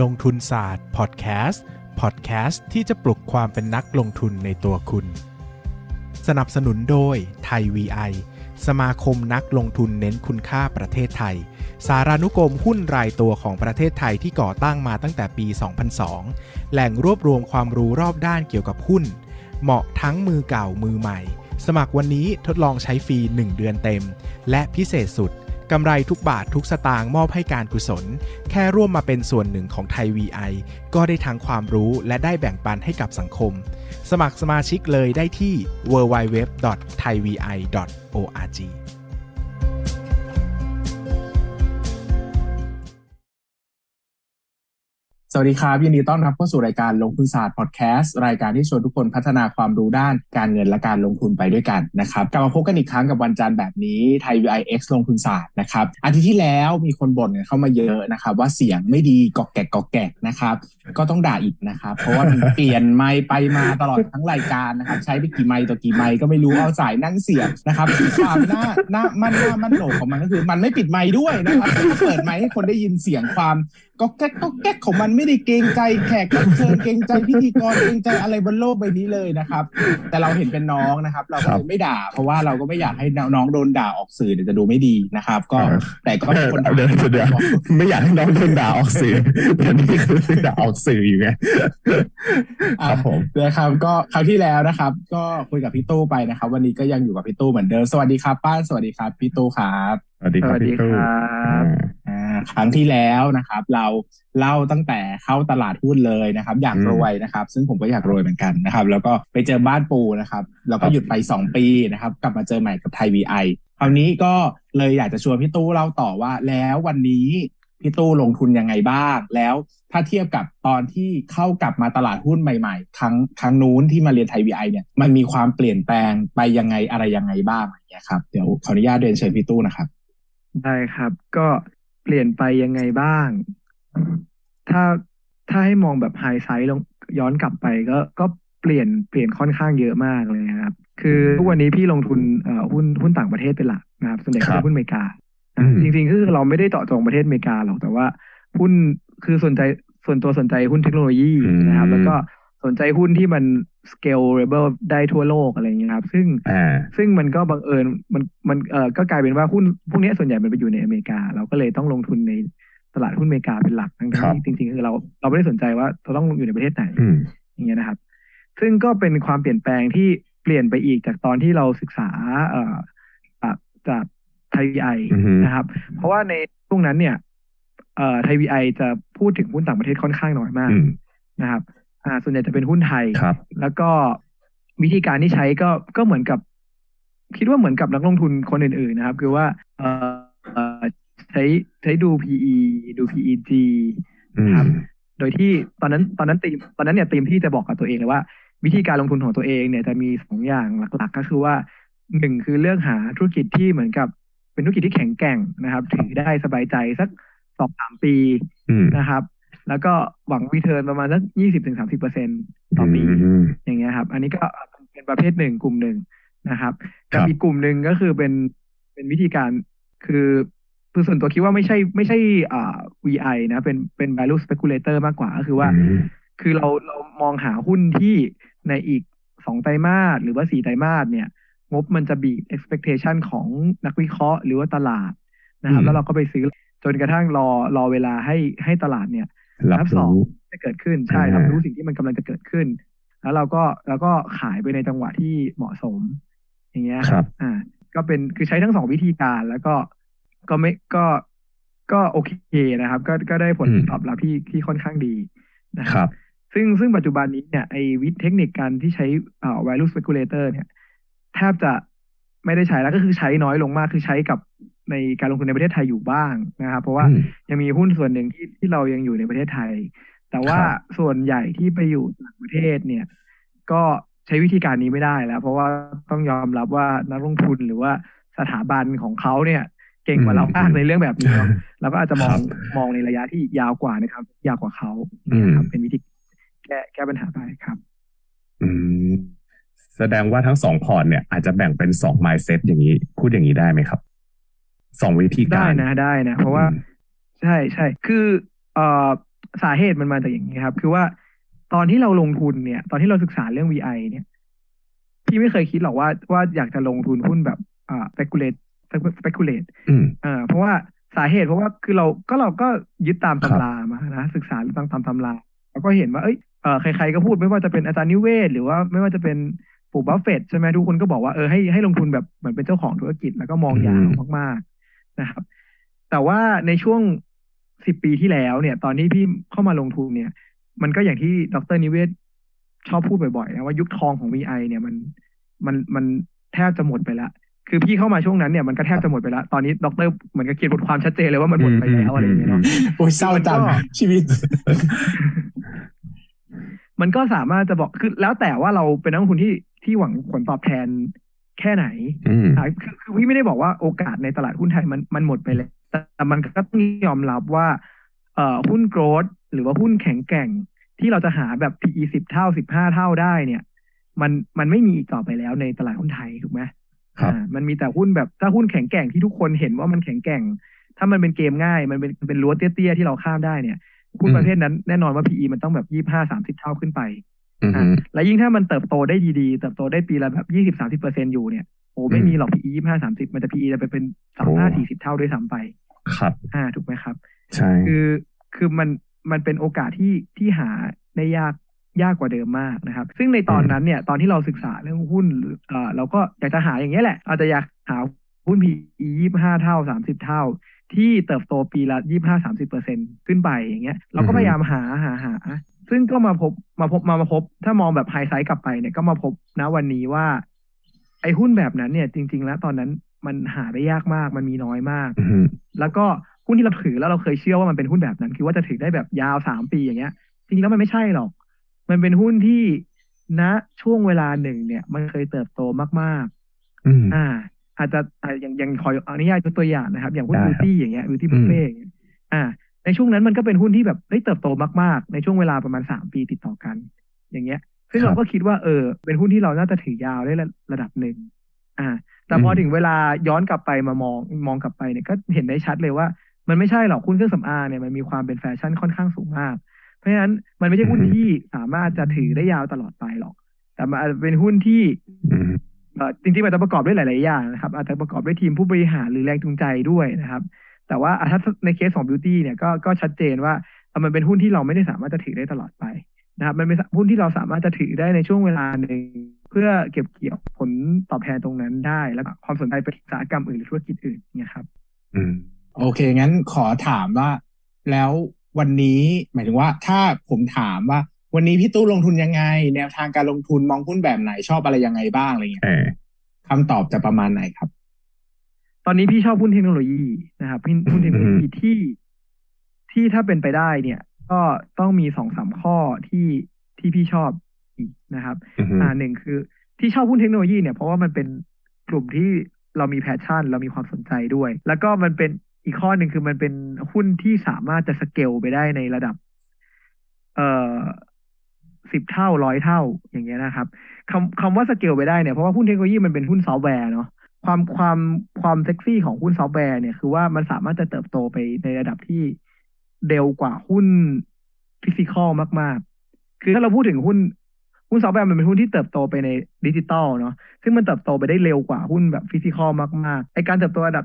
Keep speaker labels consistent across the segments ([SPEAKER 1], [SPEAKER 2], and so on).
[SPEAKER 1] ลงทุนศาสตร์พอดแคสต์พอดแคสต์ที่จะปลุกความเป็นนักลงทุนในตัวคุณ สนับสนุนโดยไทย VI สมาคมนักลงทุนเน้นคุณค่าประเทศไทย สารานุกรมหุ้นรายตัวของประเทศไทยที่ก่อตั้งมาตั้งแต่ปี 2002 แหล่งรวบรวมความรู้รอบด้านเกี่ยวกับหุ้น เหมาะทั้งมือเก่ามือใหม่ สมัครวันนี้ทดลองใช้ฟรี 1 เดือนเต็ม และพิเศษสุด กำไรทุกบาททุกสตางค์มอบให้การกุศล แค่ร่วมมาเป็นส่วนหนึ่งของไทย VI ก็ได้ทั้งความรู้และได้แบ่งปันให้กับสังคม สมัครสมาชิกเลยได้ที่ www.thaivi.org
[SPEAKER 2] สวัสดีครับ ยินดีต้อนรับเข้าสู่รายการลงทุนศาสตร์พอดแคสต์รายการที่ชวนทุกคนพัฒนาความรู้ด้านการเงินและการลงทุนไปด้วยกันนะครับกลับมาพบกันอีกครั้งกับวันจันทร์แบบนี้ไทย VIX ลงทุนศาสตร์นะครับอาทิตย์ที่แล้วมีคนบ่นเข้ามาเยอะนะครับ ว่าเสียงไม่ดีกอกแกกกอกแกกนะครับ ก็ต้องด่าอีกนะครับ เพราะว่ามันเปลี่ยนไมค์ไปมาตลอดทั้งรายการนะครับใช้ไปกี่ไมค์ต่อกี่ไมค์ก็ไม่รู้เอาสายนั่งเสียบนะครับความน่าน่ามันน่ามันโหนกของมันก็คือ มันไม่ปิดไมค์ด้วยนะครับเปิดไมค์ให้คนได้ยินเสียงความ ก็แก๊กก็แก๊กของมันไม่ได้เกรงใจแขกรับเชิญเกรงใจพิธีกรเกรงใจอะไรบนโลกใบนี้เลยนะครับ แต่เราเห็นเป็นน้องนะครับ เราก็เลยไม่ด่า เพราะว่าเราก็ไม่อยากให้น้องโดนด่าออกสื่อเดี๋ยวจะดูไม่ดีนะครับ ก็
[SPEAKER 3] เออ
[SPEAKER 2] แต่ก็มีคน
[SPEAKER 3] เดี๋ยวเดี๋ยวไม่อยากให้น้องโดนด่าออกสื่อแต่นี่คือด่าออกสื่ออยู่ไงครับผม
[SPEAKER 2] นะครับก็คราวที่แล้วนะครับ ก็คุยกับพี่ตู้ไปนะครับ วันนี้ก็ยังอยู่กับพี่ตู้เหมือนเดิมสวัสดีครับป้านสวัสดีครับพี่ตู้ครับ
[SPEAKER 3] สวัสดีครับ
[SPEAKER 4] สวัสดี
[SPEAKER 3] พี่ตู้
[SPEAKER 2] ครั้งที่แล้วนะครับ เราเล่าตั้งแต่เข้าตลาดหุ้นเลยนะครับ อยากรวยนะครับ ซึ่งผมก็อยากรวยเหมือนกันนะครับ แล้วก็ไปเจอบ้านปูนะครับแล้วก็หยุดไป 2 ปีนะครับ กลับมาเจอใหม่กับไทยวีไอคราวนี้ก็เลยอยากจะชวนพี่ตู้เล่าต่อว่า แล้ววันนี้พี่ตู้ลงทุนยังไงบ้าง แล้วถ้าเทียบกับตอนที่เข้ากลับมาตลาดหุ้นใหม่ๆ ครั้งครั้งนู้นที่มาเรียนไทยวีไอเนี่ยมันมีความเปลี่ยนแปลงไปยังไงอะไรยังไงบ้างอย่างเงี้ยครับเดี๋ยวขออนุญาตเรียนเชิญพี่ตู้นะครับ
[SPEAKER 4] ได้ครับ ก็ เปลี่ยนไปยังไงบ้าง ถ้าถ้าให้มองแบบไฮไซส์ลงย้อนกลับไปก็ก็เปลี่ยนเปลี่ยนค่อนข้างเยอะมากเลยครับ คือทุกวันนี้พี่ลงทุนเอ่อหุ้นหุ้นต่างประเทศเป็นหลักนะครับส่วนใหญ่ก็
[SPEAKER 3] ครั
[SPEAKER 4] เป็น
[SPEAKER 3] บ
[SPEAKER 4] หุ้นอเมริกา
[SPEAKER 3] อืม
[SPEAKER 4] จริงๆ คือเราไม่ได้เจาะจงประเทศอเมริกาหรอกแต่ว่าหุ้นคือสนใจส่วนตัวสนใจหุ้นเทคโนโลยีนะครับ แล้วก็ สนใจหุ้นที่มัน scalable ได้ทั่วโลกอะไรอย่างเงี้ยครับ ซึ่ง
[SPEAKER 3] อ่า
[SPEAKER 4] ซึ่งมันก็บังเอิญมันมันเอ่อก็กลายเป็นว่าหุ้นพวกเนี้ยส่วนใหญ่มันไปอยู่ในอเมริกา เราก็เลยต้องลงทุนในตลาดหุ้นอเมริกาเป็นหลักทั้ง
[SPEAKER 3] ครับ
[SPEAKER 4] ที่จริงๆคือเราเราไม่ได้สนใจว่าเราต้องอยู่ในประเทศไหน
[SPEAKER 3] อืม
[SPEAKER 4] อย่างเงี้ยนะครับ ซึ่งก็เป็นความเปลี่ยนแปลงที่เปลี่ยนไปอีกจากตอนที่เราศึกษาเอ่อจากจากไทยไอ
[SPEAKER 3] อือฮึ
[SPEAKER 4] นะครับ เพราะว่าในช่วงนั้นเนี่ยเอ่อไทยวีไอจะพูดถึงหุ้นต่างประเทศค่อนข้างน้อยมาก
[SPEAKER 3] อืม
[SPEAKER 4] นะครับ อ่าส่วนใหญ่จะเป็นหุ้นไทย
[SPEAKER 3] ครับ
[SPEAKER 4] แล้วก็วิธีการที่ใช้ก็ก็เหมือนกับ คิดว่าเหมือนกับนักลงทุนคนอื่นๆนะครับ คือว่าเอ่อเอ่อใช้ใช้ดู PE ดู PEG
[SPEAKER 3] อืม
[SPEAKER 4] ครับ โดยที่ตอนนั้นตอนนั้นตีมตอนนั้นเนี่ยตีมที่จะบอกกับตัวเองเลยว่า วิธีการลงทุนของตัวเองเนี่ยจะมีสองอย่างหลัก ๆ ก็คือว่าหนึ่งคือเลือกหาธุรกิจที่เหมือนกับเป็นธุรกิจที่แข็งแกร่งนะครับ ถือได้สบายใจสักสองสามปี
[SPEAKER 3] อืม
[SPEAKER 4] นะครับ แล้วก็หวังรีเทิร์นประมาณสักยี่สิบถึงสามสิบเปอร์เซ็นต่อปี
[SPEAKER 3] อืม
[SPEAKER 4] อย่างเงี้ยครับ อันนี้ก็เป็นประเภทหนึ่งกลุ่มหนึ่งนะครับ
[SPEAKER 3] ครั
[SPEAKER 4] กับบอีกกลุ่มหนึ่งก็คือเป็นเป็นวิธีการคือคือส่วนตัวคิดว่าไม่ใช่ไม่ใช่อ่า VI นะเป็นเป็น value speculator มากกว่าก็คือว่า
[SPEAKER 3] อืม
[SPEAKER 4] คือเราเรามองหาหุ้นที่ในอีกสองไตรมาสหรือว่าสี่ไตรมาสเนี่ย งบมันจะบีบ expectation ของนักวิเคราะห์หรือว่าตลาดนะครับ
[SPEAKER 3] อืม
[SPEAKER 4] แล้วเราก็ไปซื้อจนกระทั่งรอรอเวลาให้ให้ตลาดเนี่ย
[SPEAKER 3] รับ
[SPEAKER 4] สอง
[SPEAKER 3] รู้
[SPEAKER 4] จะเกิดขึ้นใช่
[SPEAKER 3] อ่า
[SPEAKER 4] รับรู้สิ่งที่มันกำลังจะเกิดขึ้น แล้วเราก็แล้วก็ขายไปในจังหวะที่เหมาะสม อย่างเงี้ย
[SPEAKER 3] ครับ
[SPEAKER 4] อ่า ก็เป็นคือใช้ทั้งสองวิธีการแล้วก็ก็ไม่ก็ก็โอเคนะครับ ก็ก็ได้ผล
[SPEAKER 3] อืม
[SPEAKER 4] ตอบรับที่ที่ค่อนข้างดีนะ
[SPEAKER 3] ค
[SPEAKER 4] ค
[SPEAKER 3] รั
[SPEAKER 4] รับบซึ่งซึ่งปัจจุบันนี้เนี่ยไอ้วิธีเทคนิคการที่ใช้อ่า value speculator เนี่ยแทบจะไม่ได้ใช้แล้วก็คือใช้น้อยลงมากคือใช้กับ ในการลงทุนในประเทศไทยอยู่บ้างนะครับเพราะว่า
[SPEAKER 3] อืม
[SPEAKER 4] ยังมีหุ้นส่วนหนึ่งที่ที่เรายังอยู่ในประเทศไทย แต่ว่า
[SPEAKER 3] ครับ
[SPEAKER 4] ส่วนใหญ่ที่ไปอยู่ต่างประเทศเนี่ย ก็ใช้วิธีการนี้ไม่ได้แล้ว เพราะว่าต้องยอมรับว่านักลงทุนหรือว่าสถาบันของเขาเนี่ยเก่งกว่าเรามากในเรื่องแบบนี้เนาะเราก็อาจจะมองมองในระยะที่ยาวกว่านะครับ ยาวกว่าเขาเนี่ยครับเป็นวิธีแก้แก้ปัญหาไปครับ
[SPEAKER 3] อืมแสดงว่าทั้งสองพอร์ตเนี่ยอาจจะแบ่งเป็นสอง mindset อย่างนี้พูดอย่างนี้ได้ไหมครับ สองวิธี
[SPEAKER 4] ได้
[SPEAKER 3] การ
[SPEAKER 4] นะได้นะ เพราะว่า
[SPEAKER 3] อืม
[SPEAKER 4] ใช่ใช่คือเอ่อสาเหตุมันมาจากอย่างนี้ครับ คือว่าตอนที่เราลงทุนเนี่ย ตอนที่เราศึกษาเรื่อง VI เนี่ย พี่ไม่เคยคิดหรอกว่าว่าอยากจะลงทุนหุ้นแบบอ่า speculate speculate
[SPEAKER 3] อืม
[SPEAKER 4] เอ่าเพราะว่าสาเหตุเพราะว่าคือเราก็เราก็ยึดตาม
[SPEAKER 3] ครับ
[SPEAKER 4] ตำรามานะศึกษาตามตามตำราแล้วก็เห็นว่าเอ้ยเออใครๆก็พูดไม่ว่าจะเป็นอาจารย์นิเวศน์หรือว่าไม่ว่าจะเป็นปู่บัฟเฟตต์ใช่ไหมทุกคนก็บอกว่าเออให้ให้ลงทุนแบบเหมือนเป็นเจ้าของธุรกิจแล้วก็มองยาวมากๆ นะครับ แต่ว่าในช่วงสิบปีที่แล้วเนี่ย ตอนที่พี่เข้ามาลงทุนเนี่ย มันก็อย่างที่ดรนิเวศน์ชอบพูดบ่อยๆนะว่ายุคทองของ VI เนี่ยมันมันมันแทบจะหมดไปแล้วคือพี่เข้ามาช่วงนั้นเนี่ยมันก็แทบจะหมดไปแล้ว ตอนนี้ดรเหมือนกับเขียนบทความชัดเจนเลยว่ามันหมดไปแล้วอะไรอย่างเงี้ยเนาะ
[SPEAKER 2] โอ้ยเศร้าจัง
[SPEAKER 4] มันก็
[SPEAKER 2] ชีวิต
[SPEAKER 4] มันก็สามารถจะบอกคือแล้วแต่ว่าเราเป็นนักลงทุนที่ที่หวังผลตอบแทน แค่ไหน
[SPEAKER 3] อืม
[SPEAKER 4] อ่าคือคือพี่ไม่ได้บอกว่าโอกาสในตลาดหุ้นไทยมันมันหมดไปแล้วแต่แต่มันก็ต้องยอมรับว่าเอ่อหุ้นโกรดหรือว่าหุ้นแข็งแกร่ง ที่เราจะหาแบบ PE สิบเท่าสิบห้าเท่าได้เนี่ย มันมันไม่มีอีกต่อไปแล้วในตลาดหุ้นไทยถูกไหม
[SPEAKER 3] ครับ
[SPEAKER 4] อ่ามันมีแต่หุ้นแบบถ้าหุ้นแข็งแกร่งที่ทุกคนเห็นว่ามันแข็งแกร่ง ถ้ามันเป็นเกมง่าย มันเป็นมันเป็นรั้วเตี้ยๆที่เราข้ามได้เนี่ยหุ้น
[SPEAKER 3] อืม
[SPEAKER 4] ประเภทนั้นแน่นอนว่า PE มันต้องแบบยี่ห้าสามสิบเท่าขึ้นไป
[SPEAKER 3] อืม
[SPEAKER 4] อะ และยิ่งถ้ามันเติบโตได้ดีๆ เติบโตได้ปีละแบบยี่สิบสามสิบเปอร์เซ็นอยู่เนี่ยโอ้ไม่มีหรอก PE ยี่ห้าสามสิบมันจะ PE จะไปเป็นสามห้าสี่สิบเท่าด้วยซ้ำไป
[SPEAKER 3] ครับ
[SPEAKER 4] อ่าถูกไหมครับ
[SPEAKER 3] ใช่
[SPEAKER 4] คือคือมันมันเป็นโอกาสที่ที่หาได้ยากยากกว่าเดิมมากนะครับ ซึ่งในตอนนั้นเนี่ยตอนที่เราศึกษาเรื่องหุ้นหรือเอ่อเราก็อยากจะหาอย่างเงี้ยแหละ อาจจะอยากหาหุ้น PE ยี่ห้าเท่าสามสิบเท่า ที่เติบโตปีละยี่ห้าสามสิบเปอร์เซ็นขึ้นไปอย่างเงี้ยเราก็พยายามหาหาหา ซึ่งก็มาพบมาพบมามาพบ ถ้ามองแบบไฮไซต์กลับไปเนี่ยก็มาพบนะวันนี้ว่า ไอ้หุ้นแบบนั้นเนี่ย จริง ๆ แล้วตอนนั้นมันหาได้ยากมาก มันมีน้อยมาก
[SPEAKER 3] อืม
[SPEAKER 4] แล้วก็หุ้นที่เราถือแล้วเราเคยเชื่อว่ามันเป็นหุ้นแบบนั้น คือว่าจะถือได้แบบยาวสามปีอย่างเงี้ยจริงๆแล้วมันไม่ใช่หรอก มันเป็นหุ้นที่ณช่วงเวลาหนึ่งเนี่ย มันเคยเติบโตมาก
[SPEAKER 3] อืม
[SPEAKER 4] ๆอ่า อาจจะอ่าอย่างอย่างขออนุญาตยกตัวอย่างนะครับ อย่างหุ้น
[SPEAKER 3] ได้
[SPEAKER 4] บิ
[SPEAKER 3] ครับ
[SPEAKER 4] วตี้อย่างเงี้ยบิวตี้
[SPEAKER 3] อื
[SPEAKER 4] บุ
[SPEAKER 3] ม
[SPEAKER 4] ฟเฟ่อ่า ในช่วงนั้นมันก็เป็นหุ้นที่แบบได้ยเติบโตมากๆ ในช่วงเวลาประมาณสามปีติดต่อกัน อย่างเงี้ย ซึ่งเราก็คิดว่าเออ เป็นหุ้นที่เราน่าจะถือยาวได้ระระดับหนึ่งอ่า แต่พอถึงเวลาย้อนกลับไปมามองมองกลับไปเนี่ยก็เห็นได้ชัดเลยว่า มันไม่ใช่หรอกหุ้นเครื่องสำอางเนี่ยมันมีความเป็นแฟชั่นค่อนข้างสูงมาก เพราะฉะนั้นมันไม่ใช่หุ้น
[SPEAKER 3] อืม
[SPEAKER 4] ที่สามารถจะถือได้ยาวตลอดไปหรอก แต่มันอาจจะเป็นหุ้นที่
[SPEAKER 3] อืม
[SPEAKER 4] เอ่อจริงๆมันจะประกอบด้วยหลาย ๆ อย่างนะครับ อาจจะประกอบด้วยทีมผู้บริหารหรือแรงจูงใจด้วยนะครับ แต่ว่าอะถ้าในเคสของบิวตี้เนี่ยก็ก็ชัดเจนว่าเอ่อมันเป็นหุ้นที่เราไม่ได้สามารถจะถือได้ตลอดไปนะครับมันเป็นหุ้นที่เราสามารถจะถือได้ในช่วงเวลาหนึ่งเพื่อเก็บเกี่ยวผลตอบแทนตรงนั้นได้ แล้วก็ความสนใจไปอุตสาหกรรมอื่นหรือธุรกิจอื่นเนี่ยครับ
[SPEAKER 3] อืม
[SPEAKER 2] โอเค งั้นขอถามว่า แล้ววันนี้หมายถึงว่า ถ้าผมถามว่า วันนี้พี่ตู้ลงทุนยังไง แนวทางการลงทุนมองหุ้นแบบไหนชอบอะไรยังไงบ้างอะไรเงี้ย
[SPEAKER 3] เออ
[SPEAKER 2] คำตอบจะประมาณไหนครับ
[SPEAKER 4] ต อนนี้พี่ชอบหุ้นเทคโนโลยีนะครับหุ้นหุ้นเทคโนโลยีที่ที่ถ้าเป็นไปได้เนี่ย ก็ต้องมีสองสามข้อที่ที่พี่ชอบอีกนะครับ
[SPEAKER 3] อืม
[SPEAKER 4] อ่าหนึ่งคือที่ชอบหุ้นเทคโนโลยีเนี่ยเพราะว่ามันเป็นกลุ่มที่เรามีแพชชั่น เรามีความสนใจด้วย แล้วก็มันเป็นอีกข้อหนึ่งคือมันเป็นหุ้นที่สามารถจะสเกลไปได้ในระดับ เอ่อสิบเท่าร้อยเท่าอย่างเงี้ยนะครับคำคำว่าสเกลไปได้เนี่ยเพราะว่าหุ้นเทคโนโลยีมันเป็นหุ้นซอฟต์แวร์เนาะ ความความความเซ็กซี่ของหุ้นซอฟต์แวร์เนี่ยคือว่ามันสามารถจะเติบโตไปในระดับที่เร็วกว่าหุ้นฟิสิกอลมาก ๆ คือถ้าเราพูดถึงหุ้นหุ้นซอฟต์แวร์มันเป็นหุ้นที่เติบโตไปในดิจิตอลเนาะซึ่งมันเติบโตไปได้เร็วกว่าหุ้นแบบฟิสิกอลมากๆไอการเติบโตระดับ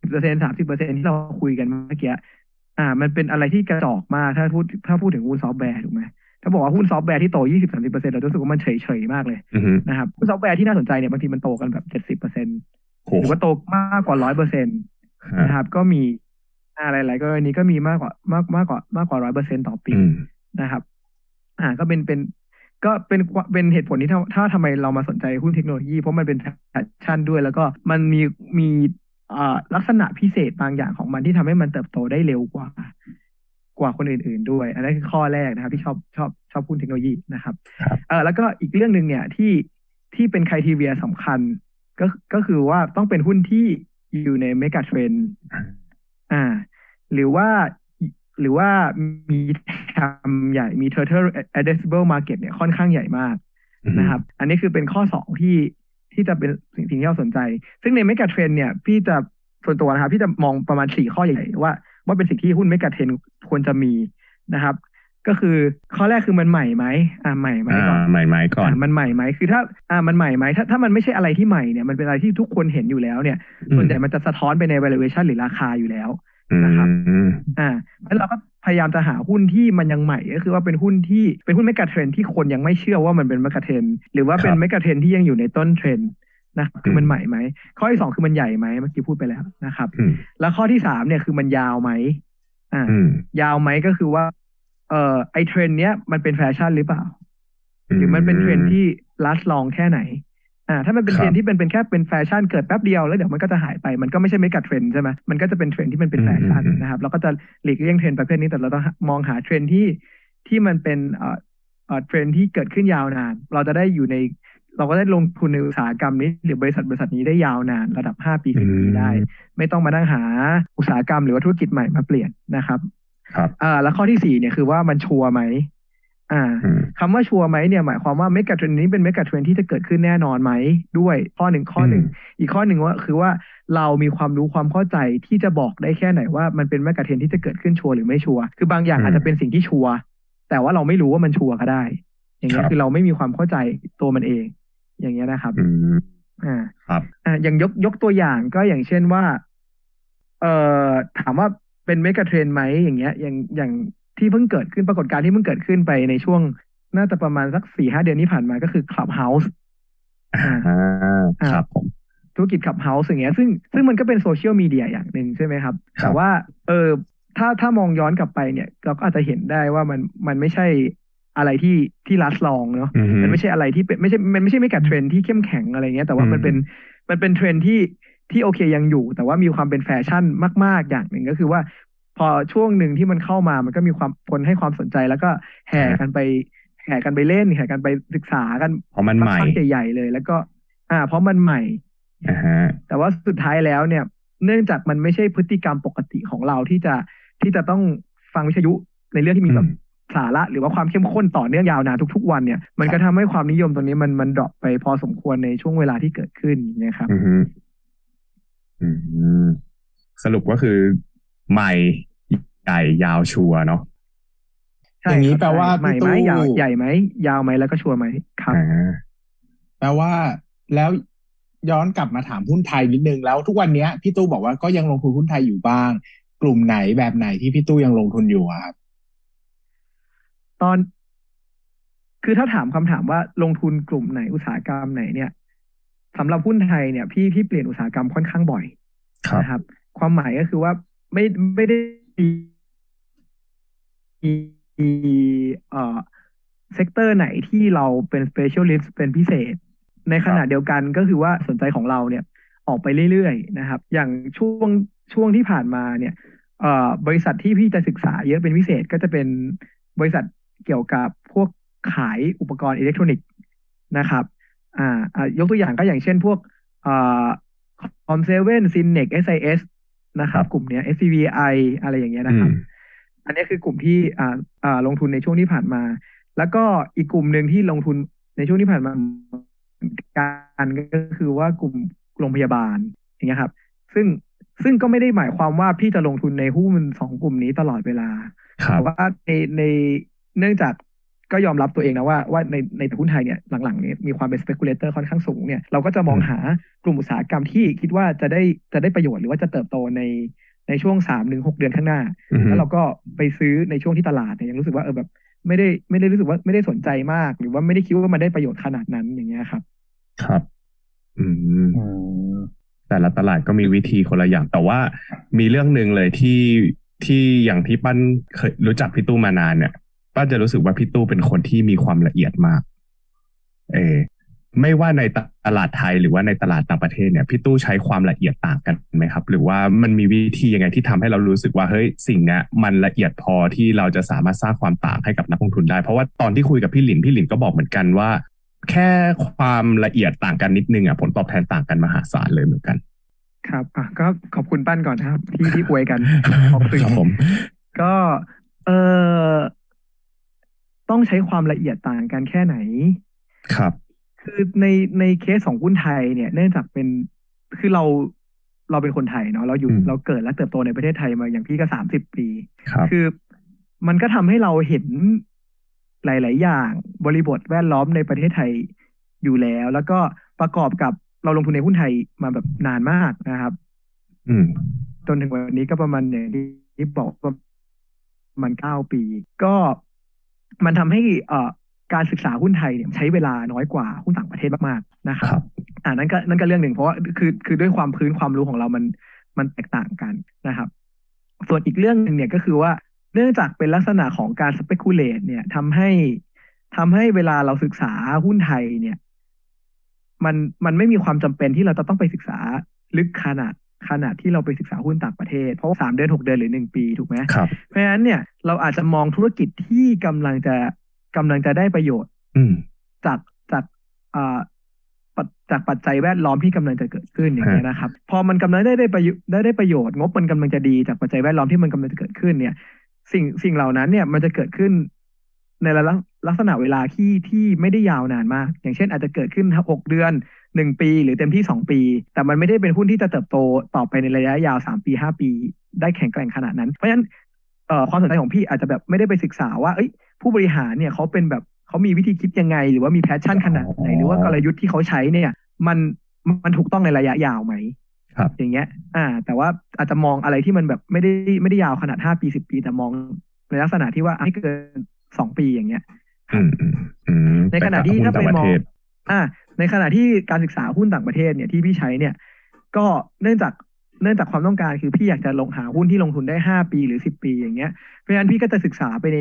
[SPEAKER 4] สิบเปอร์เซ็นสามสิบเปอร์เซ็นที่เราคุยกันเมื่อกี้อ่า มันเป็นอะไรที่กระจอกมากถ้าพูดถ้าพูดถึงหุ้นซอฟต์แวร์ถูกไหม ถ้าบอกว่าหุ้นซอฟต์แวร์ที่โตยี่สิบสามสิบเปอร์เซ็นเราจะรู้สึกว่ามันเฉยเฉยๆมากเลย
[SPEAKER 3] อืม
[SPEAKER 4] นะครับหุ้นซอฟต์แวร์ที่น่าสนใจเนี่ยบางทีมันโตกันแบบเจ็ดสิบเปอร์เซ็น
[SPEAKER 3] โห
[SPEAKER 4] หรือว่าโตมากกว่าร้อยเปอร์เซ็นตนะครับ ก็มีอะไรหลายๆกรณีก็มีมากกว่ามากมากกว่ามากกว่าร้อยเปอร์เซ็นต่อปี
[SPEAKER 3] อืม
[SPEAKER 4] นะครับ อ่าก็เป็นเป็น ก็เป็นเป็นเหตุผลที่ถ้าถ้าทำไมเรามาสนใจหุ้นเทคโนโลยีเพราะมันเป็นแพชชั่นด้วย แล้วก็มันมีมีอ่าลักษณะพิเศษบางอย่างของมันที่ทำให้มันเติบโตได้เร็วกว่า กว่าคนอื่น ๆ ด้วย อันนั้นคือข้อแรกนะครับ ที่ชอบชอบชอบหุ้นเทคโนโลยีนะครับ
[SPEAKER 3] ครับ
[SPEAKER 4] เออแล้วก็อีกเรื่องหนึ่งเนี่ยที่ที่เป็นคุณทีเวียสำคัญก็ก็คือว่าต้องเป็นหุ้นที่อยู่ในเมกะเทรนอ่า หรือว่าหรือว่ามีทำใหญ่มี total addressable market เนี่ยค่อนข้างใหญ่มากนะครับ อันนี้คือเป็นข้อสองที่ที่จะเป็นสิ่งสิ่งที่เราสนใจ ซึ่งในเมกะเทรนเนี่ย พี่จะส่วนตัวนะครับ พี่จะมองประมาณสี่ข้อใหญ่ๆว่า ว่าเป็นสิ่งที่หุ้นเมกะเทรนควรจะมีนะครับ ก็คือข้อแรกคือมันใหม่ไหมอ่าใหม่ไหม
[SPEAKER 3] อ่า
[SPEAKER 4] ก่อน
[SPEAKER 3] ใหม่ไหมก่อน
[SPEAKER 4] อ่ามันใหม่ไหมคือถ้าอ่ามันใหม่ไหมถ้าถ้ามันไม่ใช่อะไรที่ใหม่เนี่ยมันเป็นอะไรที่ทุกคนเห็นอยู่แล้วเนี่ย ส่วนใหญ่มันจะสะท้อนไปใน valuation หรือราคาอยู่แล้วนะครับ
[SPEAKER 3] อืม
[SPEAKER 4] อ่าแล้วเราก็พยายามจะหาหุ้นที่มันยังใหม่ก็คือว่าเป็นหุ้นที่เป็นหุ้นเมกะเทรนที่คนยังไม่เชื่อว่ามันเป็นเมกะเทรนหรือว่าเป็นเมกะเทรนที่ยังอยู่ในต้นเทรน นะครับคือมันใหม่ไหมข้อที่สองคือมันใหญ่ไหมเมื่อกี้พูดไปแล้วนะครับ
[SPEAKER 3] อืม
[SPEAKER 4] แล้วข้อที่สามเนี่ยคือมันยาวไหมอ่า
[SPEAKER 3] อืม
[SPEAKER 4] ยาวไหมก็คือว่า เอ่อไอเทรนเนี้ยมันเป็นแฟชั่นหรือเปล่า หรือมันเป็นเทรนที่ลัสลองแค่ไหน อ่า ถ้ามันเป็น
[SPEAKER 3] ครับ
[SPEAKER 4] เทรนที่เป็นเป็นแค่เป็นแฟชั่นเกิดแป๊บเดียวแล้วเดี๋ยวมันก็จะหายไปมันก็ไม่ใช่เมกะเทรนใช่ไหมมันก็จะเป็นเทรนที่มันเป็นแฟชั่นนะครับเราก็จะหลีกเลี่ยงเทรนประเภทนี้แต่เราต้องมองหาเทรนที่ที่มันเป็นเอ่อเอ่อเทรนที่เกิดขึ้นยาวนาน เราจะได้อยู่ใน เราก็ได้ลงทุนในอุตสาหกรรมนี้หรือบริษัทบริษัทนี้ได้ยาวนานระดับ 5 ปี10ปีได้ ไม่ต้องมานั่งหาอุตสาหกรรมหรือว่าธุรกิจใหม่มาเปลี่ยนนะครับ
[SPEAKER 3] ครับ
[SPEAKER 4] อ่าแล้วข้อที่สี่เนี่ยคือว่ามันชัวร์ไหมอ่า
[SPEAKER 3] อืม
[SPEAKER 4] คำว่าชัวร์ไหมเนี่ยหมายความว่าเมกะเทรนนี้เป็นเมกะเทรนที่จะเกิดขึ้นแน่นอนไหมด้วยข้อหนึ่งข้อหนึ่ง
[SPEAKER 3] อืม
[SPEAKER 4] อีกข้อหนึ่งว่าคือว่าเรามีความรู้ความเข้าใจที่จะบอกได้แค่ไหนว่ามันเป็นเมกะเทรนที่จะเกิดขึ้นชัวร์หรือไม่ชัวร์คือบางอย่างอาจจะเป็นสิ่งที่ชัวร์แต่ว่าเราไม่รู้ว่ามันชัวร์ก็ได้ อย่างเงี้ยคือเราไม่มีความเข้าใจตัวมันเอง อย่างเงี้ยนะครับ
[SPEAKER 3] อืม
[SPEAKER 4] อ่า
[SPEAKER 3] ครับ
[SPEAKER 4] อ่าอย่างยกยกตัวอย่างก็อย่างเช่นว่า เอ่อถามว่าเป็นเมกะเทรนไหมอย่างเงี้ย อย่างอย่างที่เพิ่งเกิดขึ้นปรากฏการณ์ที่เพิ่งเกิดขึ้นไปในช่วงน่าจะประมาณสักสี่ห้าเดือนที่ผ่านมาก็คือ Clubhouse
[SPEAKER 3] อ่า
[SPEAKER 4] อ่า
[SPEAKER 3] ครับผม
[SPEAKER 4] ธุรกิจ Clubhouse อย่างเงี้ยซึ่งซึ่งมันก็เป็นโซเชียลมีเดียอย่างหนึ่งใช่ไหมครับ
[SPEAKER 3] ครับ
[SPEAKER 4] แต่ว่า เออถ้าถ้ามองย้อนกลับไปเนี่ย เราก็อาจจะเห็นได้ว่ามันมันไม่ใช่ อะไรที่ที่ลัสลองเนาะ
[SPEAKER 3] อืม
[SPEAKER 4] มันไม่ใช่อะไรที่เป็นไม่ใช่มันไม่ใช่ไม่กัดเทรนที่เข้มแข็งอะไรเงี้ย แต่ว่ามัน
[SPEAKER 3] อืม
[SPEAKER 4] เป็นมันเป็นเทรนที่ที่โอเคยังอยู่ แต่ว่ามีความเป็นแฟชั่นมาก ๆ อย่างหนึ่งก็คือว่า พอช่วงหนึ่งที่มันเข้ามามันก็มีความคนให้ความสนใจแล้วก็แห่กันไปแห่กันไปเล่นแห่กันไปศึกษากัน
[SPEAKER 3] เพราะมันใหม่
[SPEAKER 4] พักๆใหญ่ๆเลย แล้วก็ อ่า เพราะมันใหม่
[SPEAKER 3] อ่าฮะ
[SPEAKER 4] แต่ว่าสุดท้ายแล้วเนี่ย เนื่องจากมันไม่ใช่พฤติกรรมปกติของเราที่จะที่จะต้องฟังวิทยุในเรื่องที่มีแบบ สาระหรือว่าความเข้มข้นต่อเนื่องยาวนานทุก ๆ วันเนี่ยมันก็ทำให้ความนิยมตรงนี้มันมันดรอปไปพอสมควรในช่วงเวลาที่เกิดขึ้นอย่างเงี้ยครับ
[SPEAKER 3] อืมอืมสรุปก็คือใหม่ใหญ่ยาวชัวร์เนาะ
[SPEAKER 4] ใช่
[SPEAKER 2] อย่างนี้
[SPEAKER 4] ครับ
[SPEAKER 2] แปลว่า
[SPEAKER 4] ใหม่
[SPEAKER 2] พี่
[SPEAKER 4] ไหม
[SPEAKER 2] ตู้
[SPEAKER 4] ยาวใหญ่ไหมยาวไหมแล้วก็ชัวร์ไหมครับ
[SPEAKER 3] อ่า
[SPEAKER 2] แปลว่าแล้วย้อนกลับมาถามหุ้นไทยนิดนึงแล้วทุกวันเนี้ยพี่ตู้บอกว่าก็ยังลงทุนหุ้นไทยอยู่บ้าง กลุ่มไหนแบบไหนที่พี่ตู้ยังลงทุนอยู่อะครับ
[SPEAKER 4] ตอน คือถ้าถามคำถามว่าลงทุนกลุ่มไหนอุตสาหกรรมไหนเนี่ยสำหรับหุ้นไทยเนี่ย พี่พี่เปลี่ยนอุตสาหกรรมค่อนข้างบ่อย
[SPEAKER 3] ครับ
[SPEAKER 4] นะครับ ความหมายก็คือว่าไม่ไม่ได้มีมีเอ่อเซกเตอร์ไหนที่เราเป็น specialist เป็นพิเศษ ในขณะเดียวกันก็คือว่าสนใจของเราเนี่ย ออกไปเรื่อยๆนะครับ อย่างช่วงช่วงที่ผ่านมาเนี่ยเอ่อบริษัทที่พี่จะศึกษาเยอะเป็นพิเศษก็จะเป็นบริษัท เกี่ยวกับพวกขายอุปกรณ์อิเล็กทรอนิกส์นะครับอ่าอ่ายกตัวอย่างก็อย่างเช่นพวกอ่าคอมเซเว่นซินเน็กเอสไอเอสนะครับกลุ่มเนี้ย SCVI อะไรอย่างเงี้ยนะครับ
[SPEAKER 3] อืม
[SPEAKER 4] อันนี้คือกลุ่มที่อ่าอ่าลงทุนในช่วงที่ผ่านมา แล้วก็อีกกลุ่มหนึ่งที่ลงทุนในช่วงที่ผ่านมาการก็คือว่ากลุ่มโรงพยาบาลอย่างเงี้ยครับ ซึ่งซึ่งก็ไม่ได้หมายความว่าพี่จะลงทุนในหุ้นสองกลุ่มนี้ตลอดเวลา
[SPEAKER 3] ครับ
[SPEAKER 4] แต่ว่าในใน เนื่องจากก็ยอมรับตัวเองนะว่าว่าในในหุ้นไทยเนี่ยหลังๆเนี่ยมีความเป็น speculator ค่อนข้างสูงเนี่ยเราก็จะมอง
[SPEAKER 3] อืม
[SPEAKER 4] หากลุ่มอุตสาหกรรมที่คิดว่าจะได้จะได้ประโยชน์หรือว่าจะเติบโตในในช่วงสามถึงหกเดือนข้างหน้า
[SPEAKER 3] อืม
[SPEAKER 4] แล้วเราก็ไปซื้อในช่วงที่ตลาดเนี่ยยังรู้สึกว่าเออแบบ ไม่ได้ไม่ได้รู้สึกว่าไม่ได้สนใจมาก หรือว่าไม่ได้คิดว่ามันได้ประโยชน์ขนาดนั้นอย่างเงี้ยครับ
[SPEAKER 3] ครับ อืมแต่ละตลาดก็มีวิธีคนละอย่าง แต่ว่ามีเรื่องหนึ่งเลยที่ที่อย่างที่ปั้นเคยรู้จักพี่ตู้มานานเนี่ย ปั้นจะรู้สึกว่าพี่ตู้เป็นคนที่มีความละเอียดมาก เออไม่ว่าในตลาดไทยหรือว่าในตลาดต่างประเทศเนี่ยพี่ตู้ใช้ความละเอียดต่างกันไหมครับ หรือว่ามันมีวิธียังไงที่ทำให้เรารู้สึกว่าเฮ้ยสิ่งเนี้ยมันละเอียดพอที่เราจะสามารถสร้างความต่างให้กับนักลงทุนได้ เพราะว่าตอนที่คุยกับพี่หลินพี่หลินก็บอกเหมือนกันว่า แค่ความละเอียดต่างกันนิดนึงอะผลตอบแทนต่างกันมหาศาลเลยเหมือนกัน
[SPEAKER 4] ครับอะก็ขอบคุณปั้นก่อนนะครับ ที่ที่อวยกันขอบคุณ
[SPEAKER 3] ครับผม
[SPEAKER 4] ก็เออ ต้องใช้ความละเอียดต่างกันแค่ไหน
[SPEAKER 3] ครับ
[SPEAKER 4] คือในในเคสของหุ้นไทยเนี่ย เนื่องจากเป็นคือเราเราเป็นคนไทยเนาะเราอยู่
[SPEAKER 3] อืม
[SPEAKER 4] เราเกิดและเติบโตในประเทศไทยมาอย่างพี่ก็สามสิบปี
[SPEAKER 3] ครับ
[SPEAKER 4] คือมันก็ทำให้เราเห็นหลาย ๆ อย่างบริบทแวดล้อมในประเทศไทยอยู่แล้ว แล้วก็ประกอบกับเราลงทุนในหุ้นไทยมาแบบนานมากนะครับ
[SPEAKER 3] อืม
[SPEAKER 4] จนถึงวันนี้ก็ประมาณอย่างที่บอกว่ามันเก้าปี ก็ มันทำให้เอ่อการศึกษาหุ้นไทยเนี่ยใช้เวลาน้อยกว่าหุ้นต่างประเทศมากๆนะค
[SPEAKER 3] ครับรับ
[SPEAKER 4] อ่านั่นก็นั่นก็เรื่องหนึ่งเพราะว่าคือคือด้วยความพื้นความรู้ของเรามันมันแตกต่างกันนะครับ ส่วนอีกเรื่องหนึ่งเนี่ยก็คือว่าเนื่องจากเป็นลักษณะของการ speculate เนี่ยทำให้ทำให้เวลาเราศึกษาหุ้นไทยเนี่ย มันมันไม่มีความจำเป็นที่เราจะต้องไปศึกษาลึกขนาด ขนาดที่เราไปศึกษาหุ้นต่างประเทศ เพราะว่าสามเดือนหกเดือนหรือหนึ่งปีถูกไหม
[SPEAKER 3] ครับ
[SPEAKER 4] เพราะฉะนั้นเนี่ยเราอาจจะมองธุรกิจที่กำลังจะกำลังจะได้ประโยชน์
[SPEAKER 3] อืม
[SPEAKER 4] จากจากอ่าปัจจากปัจจัยแวดล้อมที่กำลังจะเกิดขึ้นอย่างเงี้ยนะครับ พอมันกำลังได้ได้ประโยชน์ได้ได้ประโยชน์งบมันกำลังจะดีจากปัจจัยแวดล้อมที่มันกำลังจะเกิดขึ้นเนี่ย สิ่งสิ่งเหล่านั้นเนี่ยมันจะเกิดขึ้น ในระลักลักษณะเวลาที่ที่ไม่ได้ยาวนานมาก อย่างเช่นอาจจะเกิดขึ้นหกเดือนหนึ่งปี หรือเต็มที่สองปี แต่มันไม่ได้เป็นหุ้นที่จะเติบโตต่อไปในระยะยาวสามปีห้าปี ได้แข็งแกร่งขนาดนั้น เพราะฉะนั้นเอ่อความสนใจของพี่อาจจะแบบไม่ได้ไปศึกษาว่าเอ้ยผู้บริหารเนี่ยเขาเป็นแบบเขามีวิธีคิดยังไง หรือว่ามีแพชชั่นขนาดไหนหรือว่ากลยุทธ์ที่เขาใช้เนี่ยมันมันถูกต้องในระยะยาวไหม
[SPEAKER 3] ครับ
[SPEAKER 4] อย่างเงี้ย อ่า แต่ว่าอาจจะมองอะไรที่มันแบบไม่ได้ไม่ได้ยาวขนาดห้าปีสิบปี แต่มองในลักษณะที่ว่าไม่เกิน สองปีอย่างเงี้ย
[SPEAKER 3] อืมอืมอืม
[SPEAKER 4] ในขณะที่
[SPEAKER 3] แต่
[SPEAKER 4] ถ้า
[SPEAKER 3] กับ
[SPEAKER 4] ไป
[SPEAKER 3] หุ้น
[SPEAKER 4] ม
[SPEAKER 3] ต่าง
[SPEAKER 4] อง
[SPEAKER 3] ประเทศ
[SPEAKER 4] อ่า ในขณะที่การศึกษาหุ้นต่างประเทศเนี่ยที่พี่ใช้เนี่ย ก็เนื่องจากเนื่องจากความต้องการคือพี่อยากจะลงหาหุ้นที่ลงทุนได้ห้าปีหรือสิบปีอย่างเงี้ยเพราะฉะนั้นพี่ก็จะศึกษาไปใน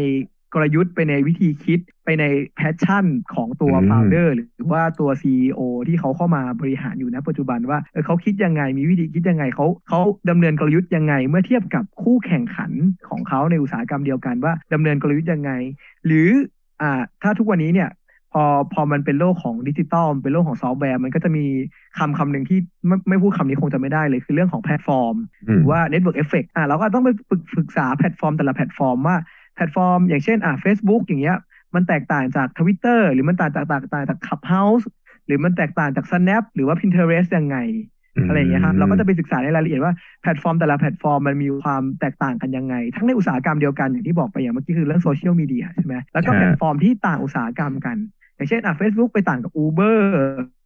[SPEAKER 4] กลยุทธ์ไปในวิธีคิดไปในแพชชั่นของตัว
[SPEAKER 3] อืม
[SPEAKER 4] โฟลเดอร์หรือว่าตัว CEO ที่เขาเข้ามาบริหารอยู่ณปัจจุบันว่าเออเขาคิดยังไงมีวิธีคิดยังไงเขาเขาดำเนินกลยุทธ์ยังไง เมื่อเทียบกับคู่แข่งขันของเขาในอุตสาหกรรมเดียวกันว่าดำเนินกลยุทธ์ยังไง หรืออ่าถ้าทุกวันนี้เนี่ยพอพอมันเป็นโลกของดิจิตอลเป็นโลกของซอฟต์แวร์ มันก็จะมีคำคำหนึ่งที่ไม่ไม่พูดคำนี้คงจะไม่ได้เลย คือเรื่องของแพลตฟอร์ม
[SPEAKER 3] อื
[SPEAKER 4] ห
[SPEAKER 3] ม
[SPEAKER 4] รือว่า Network Effect อะเราก็ต้องไปฝึกศึกษาแพลตฟอร์มแต่ละแพลตฟอร์มว่าแพ ลตฟอร์ม อย่างเช่นอะ Facebook อย่างเงี้ยมันแตกต่างจาก Twitter หรือมันแตกต่างต่างจาก Clubhouse หรือมันแตกต่างจาก Snap หรือว่า Pinterest ยังไงอะไรอย่างเงี้ยครับเราก็จะไปศึกษาในรายละเอียดว่าแพลตฟอร์มแต่ละแพลตฟอร์มมันมีความแตกต่างกันยังไง ทั้งในอุตสาหกรรมเดียวกันอย่างที่บอกไปอย่างเมื่อกี้คือเรื่องโซเชียลมีเดียใช่ไหมแล้วก็
[SPEAKER 3] ใช่
[SPEAKER 4] แพลตฟอร์มที่ต่างอุตสาหกรรมกัน อย่างเช่นอะ Facebook ไปต่างกับ Uber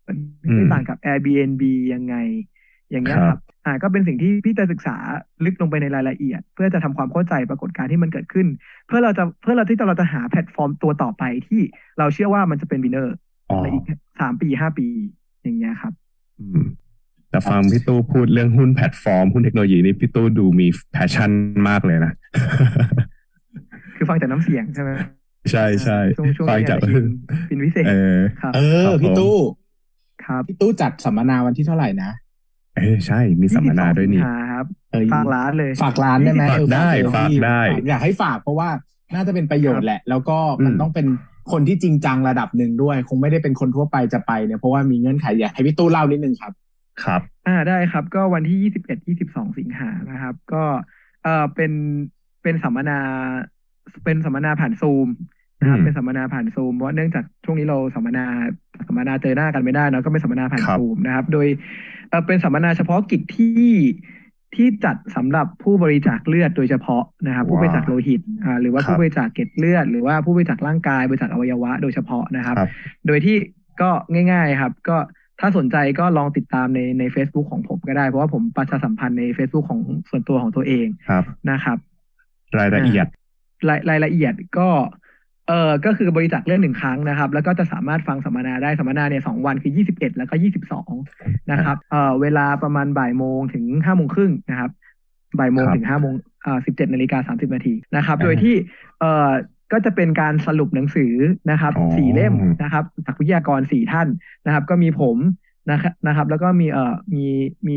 [SPEAKER 4] ไปต่างกับ Airbnb ยังไง อย่างเงี้ยครับ อ่าก็เป็นสิ่งที่พี่จะศึกษาลึกลงไปในรายละเอียด เพื่อจะทำความเข้าใจปรากฏการณ์ที่มันเกิดขึ้น เพื่อเราจะเพื่อเราที่เราจะหาแพลตฟอร์มตัวต่อไปที่เราเชื่อว่ามันจะเป็นวินเนอร์
[SPEAKER 3] อ๋อ
[SPEAKER 4] ในอีกสามปีห้าปี อย่างเงี้ยครับ
[SPEAKER 3] อืมแต่ฟังพี่ตู้พูดเรื่องหุ้นแพลตฟอร์ม หุ้นเทคโนโลยีนี่พี่ตู้ดูมีแพชชั่นมากเลยนะ
[SPEAKER 4] คือฟังจากน้ำเสียงใช่ไหม
[SPEAKER 3] ใช่ใช่
[SPEAKER 4] ช่วงช่วง
[SPEAKER 3] ฟัง
[SPEAKER 4] นี้
[SPEAKER 3] จาก
[SPEAKER 4] อาจจะอินเป็นพิเศษ
[SPEAKER 3] เออ
[SPEAKER 4] ครับ
[SPEAKER 2] เออ
[SPEAKER 3] ครับ
[SPEAKER 2] พี่
[SPEAKER 3] ผม
[SPEAKER 2] ตู้
[SPEAKER 4] ครับ
[SPEAKER 2] พี่ตู้จัดสัมมนาวันที่เท่าไหร่นะ
[SPEAKER 3] เออใช่มีสัมมนาด้วยนี่
[SPEAKER 4] สิงหาครับ
[SPEAKER 2] เออ
[SPEAKER 4] ฝากร้านเลย
[SPEAKER 2] ฝากร้านได้ไหม
[SPEAKER 3] ฝาก
[SPEAKER 2] เออ
[SPEAKER 3] ได้
[SPEAKER 2] เออ
[SPEAKER 3] ฝาก
[SPEAKER 2] พี่
[SPEAKER 3] ได้
[SPEAKER 2] อยากให้ฝากเพราะว่าน่าจะเป็นประโยชน์แหละ แล้วก็มัน
[SPEAKER 3] อืม
[SPEAKER 2] ต้องเป็นคนที่จริงจังระดับหนึ่งด้วย คงไม่ได้เป็นคนทั่วไปจะไปเนี่ยเพราะว่ามีเงื่อนไขอยากให้พี่ตู้เล่านิดนึงครับ
[SPEAKER 3] ครับ
[SPEAKER 4] อ่าได้ครับ ก็วันที่ยี่สิบเอ็ดยี่สิบสองสิงหานะครับ ก็เออเป็นเป็นสัมมนาเป็นสัมมนาผ่านซูม นะครับ
[SPEAKER 3] อืม
[SPEAKER 4] เป็นสัมมนาผ่านซูมเพราะเนื่องจากช่วงนี้เราสัมมนาสัมมนาเจอหน้ากันไม่ได้เนอะก็เป็นสัมมนาผ่าน
[SPEAKER 3] ครับ
[SPEAKER 4] ซูมนะครับ โดยเออเป็นสัมมนาเฉพาะกิจที่ที่จัดสำหรับผู้บริจาคเลือดโดยเฉพาะนะครับผู้บริจาคโลหิตอ่าหรือว่า
[SPEAKER 3] ครับ
[SPEAKER 4] ผู้บริจาคเกล็ดเลือด หรือว่าผู้บริจาคร่างกายบริจาคอวัยวะโดยเฉพาะนะครับ
[SPEAKER 3] ครับ
[SPEAKER 4] โดยที่ก็ง่ายๆครับ ก็ถ้าสนใจก็ลองติดตามในใน Facebook ของผมก็ได้ เพราะว่าผมประชาสัมพันธ์ใน Facebook ของส่วนตัวของตัวเอง
[SPEAKER 3] ครับ
[SPEAKER 4] นะครับ
[SPEAKER 3] รายละเอียด
[SPEAKER 4] รายรายละเอียดก็ เออก็คือบริจาคเลือดหนึ่งครั้งนะครับ แล้วก็จะสามารถฟังสัมมนาได้สัมมนาเนี่ยสองวันคือยี่สิบเอ็ดแล้วก็ยี่สิบสองนะครับเออเวลาประมาณบ่ายโมงถึงห้าโมงครึ่งนะครับบ่ายโมง
[SPEAKER 3] ครับ
[SPEAKER 4] ถึงห้าโมงอ่าสิบเจ็ดนาฬิกาสามสิบนาทีนะครับ
[SPEAKER 3] อ่า
[SPEAKER 4] โดยที่เออก็จะเป็นการสรุปหนังสือนะครับ
[SPEAKER 3] อ๋อ
[SPEAKER 4] สี่เล่มนะครับจากวิทยากรสี่ท่านนะครับ ก็มีผมนะครับนะครับ แล้วก็มีเอ่อมีมี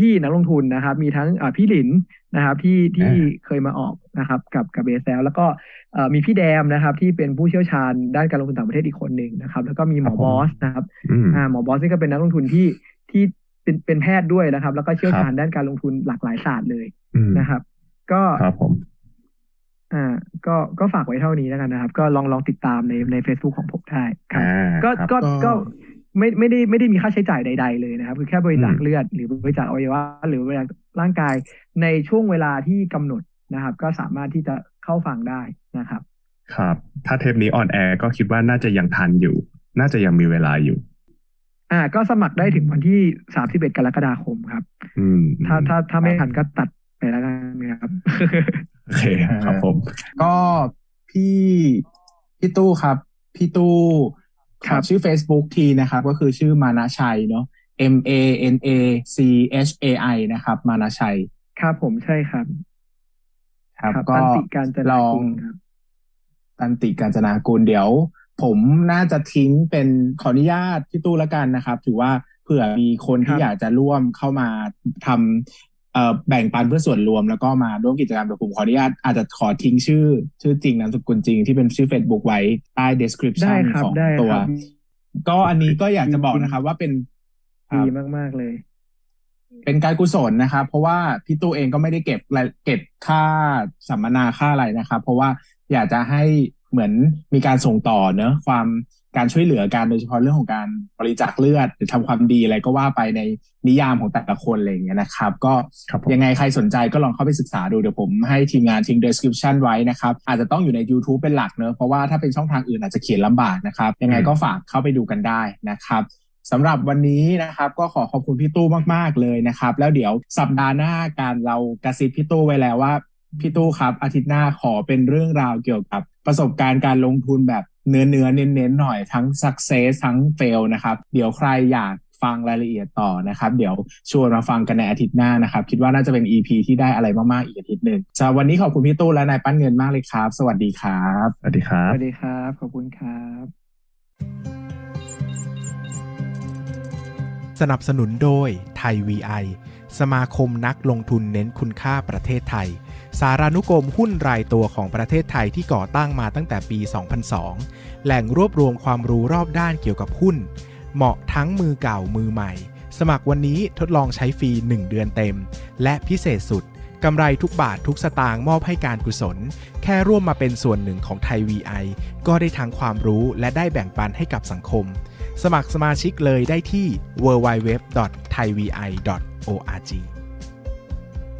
[SPEAKER 4] พี่ๆนักลงทุนนะครับ มีทั้งอ่าพี่หลินนะครับที่ที่เคยมาออกนะครับกับกับเบสแล้วแล้วก็เอ่อมีพี่แดมนะครับ ที่เป็นผู้เชี่ยวชาญด้านการลงทุนต่างประเทศอีกคนหนึ่งนะครับ แล้วก็มีหมอ
[SPEAKER 3] ครับผม
[SPEAKER 4] บอสนะครับ
[SPEAKER 3] อืม
[SPEAKER 4] อ่าหมอบอสนี่ก็เป็นนักลงทุนที่ที่เป็นเป็นแพทย์ด้วยนะครับ แล้วก็เชี่ยว
[SPEAKER 3] ครับ
[SPEAKER 4] ชาญด้านการลงทุนหลากหลายศาสตร์เลย
[SPEAKER 3] อืม
[SPEAKER 4] นะครับ ก็
[SPEAKER 3] ครับผม
[SPEAKER 4] อ่าก็ก็ฝากไว้เท่านี้แล้วกันนะครับ ก็ลองลองติดตามในใน Facebook ของผมได้ครับ
[SPEAKER 3] อ่า
[SPEAKER 4] ก็
[SPEAKER 3] ครับ
[SPEAKER 4] ก็
[SPEAKER 2] ก็
[SPEAKER 4] ก็ ไม่ไม่ได้ไม่ได้มีค่าใช้จ่ายใด ๆ เลยนะครับ คือแค่บริจาค
[SPEAKER 3] อืม
[SPEAKER 4] เลือดหรือบริจาคอวัยวะหรือบริจาคร่างกายในช่วงเวลาที่กำหนดนะครับ ก็สามารถที่จะเข้าฟังได้นะครับ
[SPEAKER 3] ครับ ถ้าเทปนี้ออนแอร์ก็คิดว่าน่าจะยังทันอยู่ น่าจะยังมีเวลาอยู่
[SPEAKER 4] อ่า ก็สมัครได้ถึงวันที่สามสิบเอ็ดกรกฎาคมครับ
[SPEAKER 3] อืม
[SPEAKER 4] ถ้าถ้าถ้าไม่ทันก็ตัดไปแล้วกันครับ
[SPEAKER 3] โอเคครับผม
[SPEAKER 2] ก็พี่พี่ตู้ครับ พี่ตู้ข
[SPEAKER 4] ครั
[SPEAKER 2] อบชื่อ Facebook ทีนะครับก็คือชื่อมานะชัยเนาะ M A N A C H A I นะครับ มานะชัย
[SPEAKER 4] ครับผมใช่ครับ
[SPEAKER 2] ครับ
[SPEAKER 4] ครับ
[SPEAKER 2] ก็
[SPEAKER 4] ตันติการจ
[SPEAKER 2] ล
[SPEAKER 4] นา
[SPEAKER 2] อง
[SPEAKER 4] กุลครับ
[SPEAKER 2] ตันติการจนากุลเดี๋ยว ผมน่าจะทิ้งเป็นขออนุญาตพี่ตู้แล้วกันนะครับ ถือว่าเผื่อมีคนที่
[SPEAKER 4] ครับ
[SPEAKER 2] อยากจะร่วมเข้ามาทำเอ่อ แบ่งปันเพื่อส่วนรวมแล้วก็มาร่วมกิจกรรมเดี๋ยวผมขออนุญาตอาจจะขอทิ้งชื่อ ชื่อจริงนามสกุลจริงที่เป็นชื่อ Facebook ไว้ใต้
[SPEAKER 4] ได้
[SPEAKER 2] description
[SPEAKER 4] ครับ
[SPEAKER 2] ของ
[SPEAKER 4] ได้
[SPEAKER 2] ตัว
[SPEAKER 4] ครับ
[SPEAKER 2] ก็อันนี้ก็อยากจะบอกนะครับว่าเป็นค
[SPEAKER 4] ดี
[SPEAKER 2] รับ
[SPEAKER 4] มาก ๆ เลย
[SPEAKER 2] เป็นการกุศลนะครับ เพราะว่าพี่ตู้เองก็ไม่ได้เก็บรายเก็บค่าสัมมนาค่าอะไรนะครับ เพราะว่าอยากจะให้เหมือนมีการส่งต่อเนอะความ การช่วยเหลือกันโดยเฉพาะเรื่องของการบริจาคเลือด หรือทำความดีอะไรก็ว่าไปในนิยามของแต่ละคนอะไรอย่างเงี้ยนะครับ ก็
[SPEAKER 3] ครับผม
[SPEAKER 2] ยังไงใครสนใจก็ลองเข้าไปศึกษาดูเดี๋ยวผมให้ทีมงานทิ้ง description ไว้นะครับ อาจจะต้องอยู่ใน YouTube เป็นหลักเนอะเพราะว่าถ้าเป็นช่องทางอื่นอาจจะเขียนลำบากนะครับ ยังไงก็ฝากเข้าไปดูกันได้นะครับสำหรับวันนี้นะครับ ก็ขอขอบคุณพี่ตู้มากๆเลยนะครับ แล้วเดี๋ยวสัปดาห์หน้าการเรากระซิบพี่ตู้ไว้แล้วว่าพี่ตู้ครับอาทิตย์หน้าขอเป็นเรื่องราวเกี่ยวกับประสบการณ์การลงทุนแบบ เนื้อเนื้อๆเน้นๆหน่อยทั้ง success ทั้ง fail นะครับ เดี๋ยวใครอยากฟังรายละเอียดต่อนะครับ เดี๋ยวชวนมาฟังกันในอาทิตย์หน้านะครับ คิดว่าน่าจะเป็น EP ที่ได้อะไรมาก ๆ อีกอาทิตย์หนึ่งสำหรับวันนี้ขอบคุณพี่ตู้และนายปั้นเงินมากเลยครับ สวัสดีครับ
[SPEAKER 3] สวัสดีครั
[SPEAKER 4] ส
[SPEAKER 3] บ
[SPEAKER 4] วัสดีครับ ขอบคุณครับ
[SPEAKER 1] สนับสนุนโดยไทย VI สมาคมนักลงทุนเน้นคุณค่าประเทศไทย สารานุกรมหุ้นรายตัวของประเทศไทยที่ก่อตั้งมาตั้งแต่ปี 2002 แหล่งรวบรวมความรู้รอบด้านเกี่ยวกับหุ้น เหมาะทั้งมือเก่ามือใหม่ สมัครวันนี้ทดลองใช้ฟรี 1 เดือนเต็ม และพิเศษสุดกำไรทุกบาททุกสตางค์มอบให้การกุศล แค่ร่วมมาเป็นส่วนหนึ่งของไทย VI ก็ได้ทั้งความรู้และได้แบ่งปันให้กับสังคม สมัครสมาชิกเลยได้ที่ www.thaivi.org